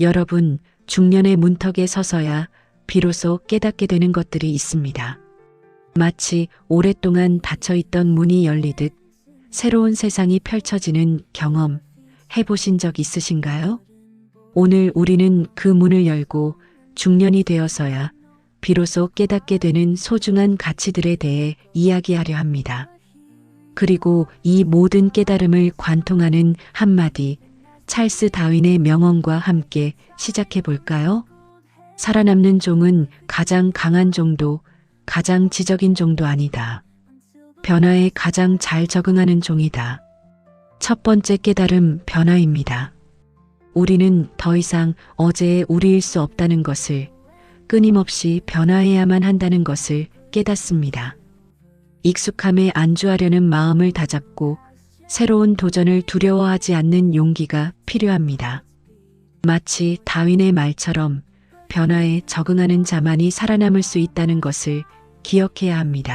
여러분, 중년의 문턱에 서서야 비로소 깨닫게 되는 것들이 있습니다. 마치 오랫동안 닫혀있던 문이 열리듯 새로운 세상이 펼쳐지는 경험 해보신 적 있으신가요? 오늘 우리는 그 문을 열고 중년이 되어서야 비로소 깨닫게 되는 소중한 가치들에 대해 이야기하려 합니다. 그리고 이 모든 깨달음을 관통하는 한마디 찰스 다윈의 명언과 함께 시작해 볼까요? 살아남는 종은 가장 강한 종도 가장 지적인 종도 아니다. 변화에 가장 잘 적응하는 종이다. 첫 번째 깨달음 변화입니다. 우리는 더 이상 어제의 우리일 수 없다는 것을 끊임없이 변화해야만 한다는 것을 깨닫습니다. 익숙함에 안주하려는 마음을 다잡고 새로운 도전을 두려워하지 않는 용기가 필요합니다. 마치 다윈의 말처럼 변화에 적응하는 자만이 살아남을 수 있다는 것을 기억해야 합니다.